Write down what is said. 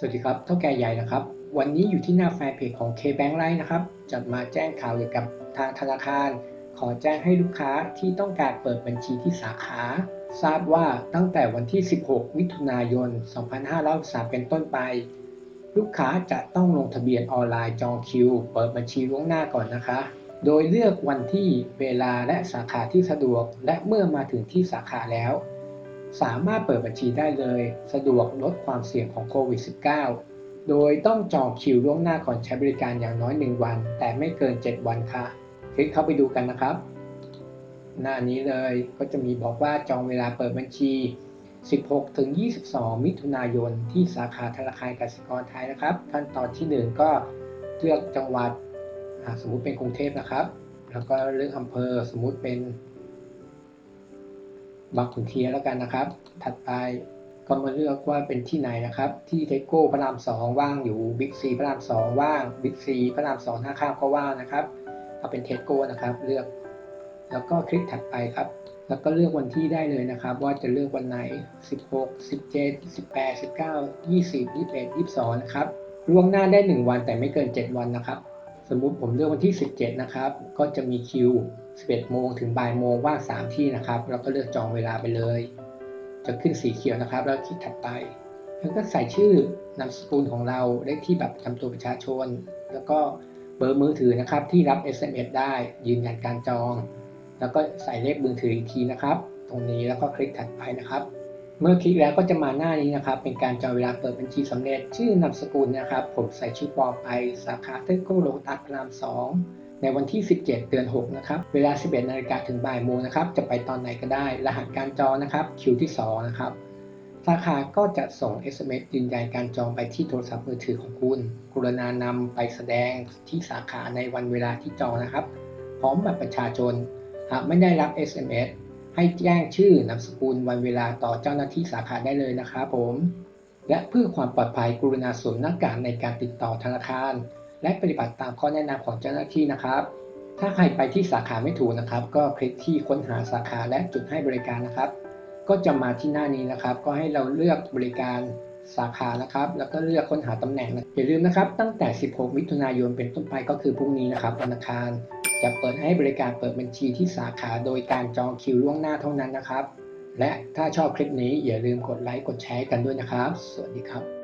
สวัสดีครับ เท่าแก่ใหญ่นะครับ วันนี้อยู่ที่หน้าแฟนเพจของ K-Bank Live นะครับจะมาแจ้งข่าวเกี่ยวกับทางธนาคาร ขอแจ้งให้ลูกค้าที่ต้องการเปิดบัญชีที่สาขา ทราบว่าตั้งแต่วันที่ 16 มิถุนายน 2563เป็นต้นไป ลูกค้าจะต้องลงทะเบียนออนไลน์จองคิว เปิดบัญชีล่วงหน้าก่อนนะคะ โดยเลือกวันที่ เวลาและสาขาที่สะดวก และเมื่อมาถึงที่สาขาแล้ว สามารถเปิดบัญชีได้เลย สะดวกลดความเสี่ยงของโควิด -19 โดยต้องจองคิวล่วงหน้าก่อนใช้บริการอย่างน้อย 1 วัน แต่ไม่เกิน 7 วันค่ะ คลิกเข้าไปดูกันนะครับ หน้านี้เลยก็จะมีบอกว่าจองเวลาเปิดบัญชี 16-22 มิถุนายน ที่สาขาธนาคารกสิกรไทยนะครับ ขั้นตอนทีหนึ่1 ก็เลือกจังหวัดสมมุติเป็นกรุงเทพนะครับ แล้วก็เลือกอำเภอสมมุติเป็น บางขุนเทียนแล้วกันนะครับ ถัดไปก็มาเลือกว่าเป็นที่ไหนนะครับ ที่เทโก้พระรามสองว่างอยู่บิ๊กซีพระรามสองว่างบิ๊กซีพระรามสองท่าข้ามก็ว่างนะครับเอาเป็นเทโก้นะครับ เลือก แล้วก็คลิกถัดไปครับ แล้วก็เลือกวันที่ได้เลยนะครับ ว่าจะเลือกวันไหน 16 17 18 19 20 21 22 นะครับล่วงหน้าได้ 1 วันแต่ไม่เกิน 7 วันนะครับ สมมุติผมเลือกวันที่ 17 นะครับ ก็จะมีคิว 11 โมงถึงบ่ายโมงว่าง3ที่นะครับแล้วก็เลือกจองเวลาไปเลย จะขึ้นสีเขียวนะครับ แล้วคลิกถัดไป แล้วก็ใส่ชื่อนามสกุลของเราเลขที่แบบประจำตัวประชาชน แล้วก็เบอร์มือถือนะครับ ที่รับ SMS ได้ยืนยันการจอง แล้วก็ใส่เลขมือถืออีกทีนะครับ ตรงนี้แล้วก็คลิกถัดไปนะครับ เมื่อคลิกแล้วก็จะมาหน้านี้นะครับ เป็นการจองเวลาเปิดบัญชีสำเร็จ ชื่อนามสกุลนะครับ ผมใส่ชื่อปอไปสาขาเทโกโลตัสพระราม2 ในวันที่ 17 เดือน 6 นะครับ เวลา 11 นาฬิกาถึงบ่ายโมงนะครับ จะไปตอนไหนก็ได้ รหัสการจองนะครับ คิวที่ 2 นะครับ สาขาก็จะส่ง SMS ยืนยันการจองไปที่โทรศัพท์มือถือของคุณ กรุณานำไปแสดงที่สาขาในวันเวลาที่จองนะครับ พร้อมบัตรประชาชน หากไม่ได้รับ SMS ให้แจ้งชื่อนามสกุลวันเวลาต่อเจ้าหน้าที่สาขาได้เลยนะครับผม และเพื่อความปลอดภัยกรุณาสวมหน้ากากในการติดต่อธนาคาร และปฏิบัติตามข้อแนะนำของเจ้าหน้าที่นะครับ ถ้าใครไปที่สาขาไม่ถูกนะครับ ก็คลิกที่ค้นหาสาขาและจุดให้บริการนะครับ ก็จะมาที่หน้านี้นะครับ ก็ให้เราเลือกบริการสาขานะครับ แล้วก็เลือกค้นหาตำแหน่งนะอย่าลืมนะครับ ตั้งแต่ 16 มิถุนายนเป็นต้นไปก็คือพรุ่งนี้นะครับธนาคาร จะเปิดให้บริการเปิดบัญชีที่สาขาโดยการจองคิวล่วงหน้าเท่านั้นนะครับ และถ้าชอบคลิปนี้อย่าลืมกดไลค์กดแชร์กันด้วยนะครับ สวัสดีครับ